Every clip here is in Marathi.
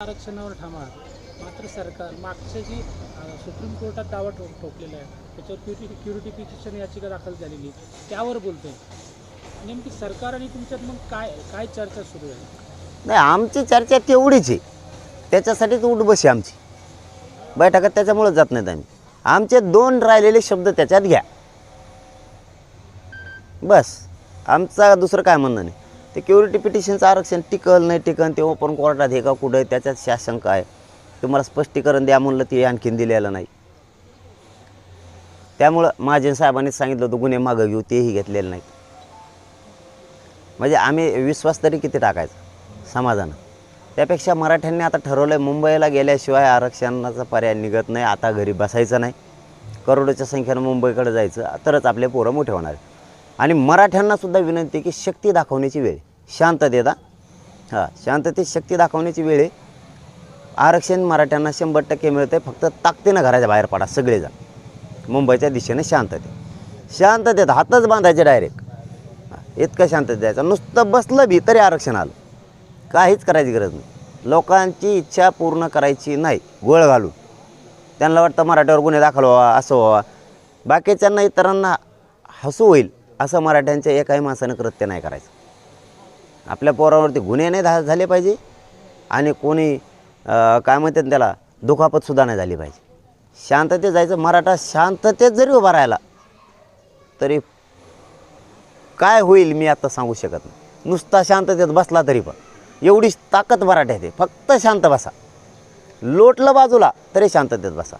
आरक्षणावर ठामा मात्र सरकार मागच्या जी सुप्रीम कोर्टात दावा ठो ठोकलेला आहे त्याच्यावर क्युरिटी क्युरिटी याचिका दाखल झालेली आहे. त्यावर बोलतोय. नेमकी सरकार आणि तुमच्यात मग काय काय चर्चा सुरू आहे? नाही आमची चर्चा तेवढीच आहे. त्याच्यासाठीच उठबशी आमची. बैठकात त्याच्यामुळं जात नाहीत आम्ही. आमचे दोन राहिलेले शब्द त्याच्यात घ्या. बस. आमचा दुसरं काय म्हणणं नाही. ते क्युरिटी पिटिशनचं आरक्षण टिकल नाही टिकल ते ओपन कोर्टात हे का कुठं त्याच्यात शासन आहे. तुम्हाला स्पष्टीकरण द्या म्हणलं ते आणखीन दिलेलं नाही. त्यामुळं महाजन साहेबांनी सांगितलं होतं गुन्हे मागं घेऊ तेही घेतलेलं नाही. म्हणजे आम्ही विश्वास तरी किती टाकायचा? समाजानं. त्यापेक्षा मराठ्यांनी आता ठरवलं आहे मुंबईला गेल्याशिवाय आरक्षणाचा पर्याय निघत नाही आता घरी बसायचं नाही. करोडोच्या संख्येनं मुंबईकडे जायचं तरच आपले पोरं मोठे होणार. आणि मराठ्यांनासुद्धा विनंती आहे की शक्ती दाखवण्याची वेळ आहे. हां. शांततेत शक्ती दाखवण्याची वेळ आहे. आरक्षण मराठ्यांना शंभर टक्के मिळतं आहे फक्त ताकदीनं घराच्या बाहेर पडा सगळेजण. मुंबईच्या दिशेने शांतते शांततेत हातच बांधायचे डायरेक्ट इतकं शांततेत द्यायचं नुसतं बसलं बी तरी आरक्षण आलं. काहीच करायची गरज नाही. लोकांची इच्छा पूर्ण करायची नाही. गोळ घालून. त्यांना वाटतं मराठ्यावर गुन्हे दाखल व्हावा असं व्हावा. बाकीच्यांना इतरांना हसू होईल. असं मराठ्यांच्या एकाही माणसानं कृत्य नाही करायचं. आपल्या पोरावरती गुन्हे नाही धा झाले पाहिजे आणि कोणी काय म्हणतात त्याला दुखापतसुद्धा नाही झाली पाहिजे. शांततेत जायचं मराठा शांततेत जरी उभा राहिला तरी काय होईल मी आता सांगू शकत नाही. नुसता शांततेत बसला तरी पण. एवढीच ताकद मराठ्यात आहे. फक्त शांत बसा. लोटलं बाजूला तरी शांततेत बसा.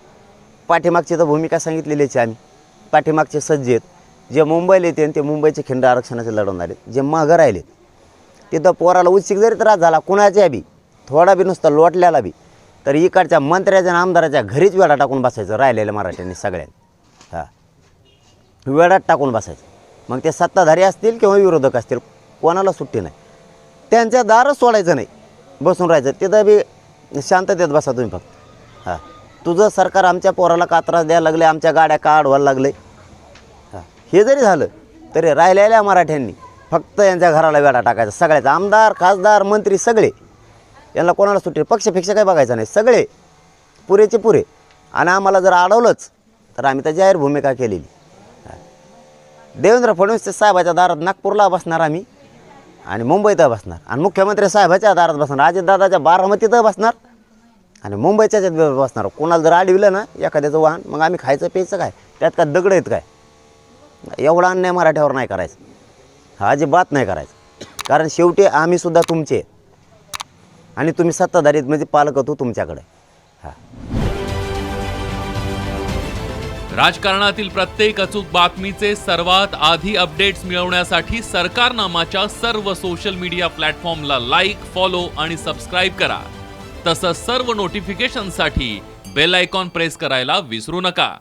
पाठीमागची तर भूमिका सांगितलेलीच आहे आम्ही. पाठीमागचे सज्ज आहेत. जे मुंबईला येते ते मुंबईचे खिंड आरक्षणाचे लढवणारे जे मागं राहिले तिथं पोराला उत्सिक जरी त्रास झाला कुणाच्या बी थोडा बी नुसता लोटल्याला बी तर इकडच्या मंत्र्याच्या आणि आमदाराच्या घरीच वेडा टाकून बसायचं राहिलेल्या मराठ्यांनी सगळ्यांनी. हां. वेळात टाकून बसायचं. मग ते सत्ताधारी असतील किंवा विरोधक असतील कोणाला सुट्टी नाही. त्यांच्या दारच सोडायचं नाही. बसून राहायचं. तिथं बी शांततेत बसा तुम्ही फक्त. हां. तुझं सरकार आमच्या पोराला का त्रास द्यायला लागले आमच्या गाड्या का अडवायला लागले हे जरी झालं तरी राहिलेल्या मराठ्यांनी फक्त यांच्या घराला वेढा टाकायचा. सगळ्याचा आमदार खासदार मंत्री सगळे. यांना कोणाला सुट्टी पक्षपेक्षा काही बघायचं नाही. सगळे पुरेचे पुरे. आणि आम्हाला जर अडवलंच तर आम्ही तर जाहीर भूमिका केलेली. देवेंद्र फडणवीस साहेबाच्या दारात नागपूरला बसणार आम्ही. आणि मुंबईत बसणार. आणि मुख्यमंत्री साहेबाच्या दारात बसणार. अजितदादाच्या बारामतीत बसणार. आणि मुंबईच्या बसणार. कोणाला जर अडविलं ना एखाद्याचं वाहन मग आम्ही खायचं प्यायचं काय? त्यात काय दगड आहेत काय? एवढा अन्याय मराठ्यावर नाही करायचं. हा अजिबात नाही करायचं. कारण शेवटी आम्हीसुद्धा तुमचे. आणि तुम्ही सत्ताधारीत म्हणजे पालक होतो तुमच्याकडे. हां. राजकारणातील प्रत्येक अचूक बातमीचे सर्वात आधी अपडेट्स मिळवण्यासाठी सरकारनामाच्या सर्व सोशल मीडिया प्लॅटफॉर्मला लाईक फॉलो आणि सबस्क्राईब करा. तसंच सर्व नोटिफिकेशनसाठी बेल आयकॉन प्रेस करायला विसरू नका.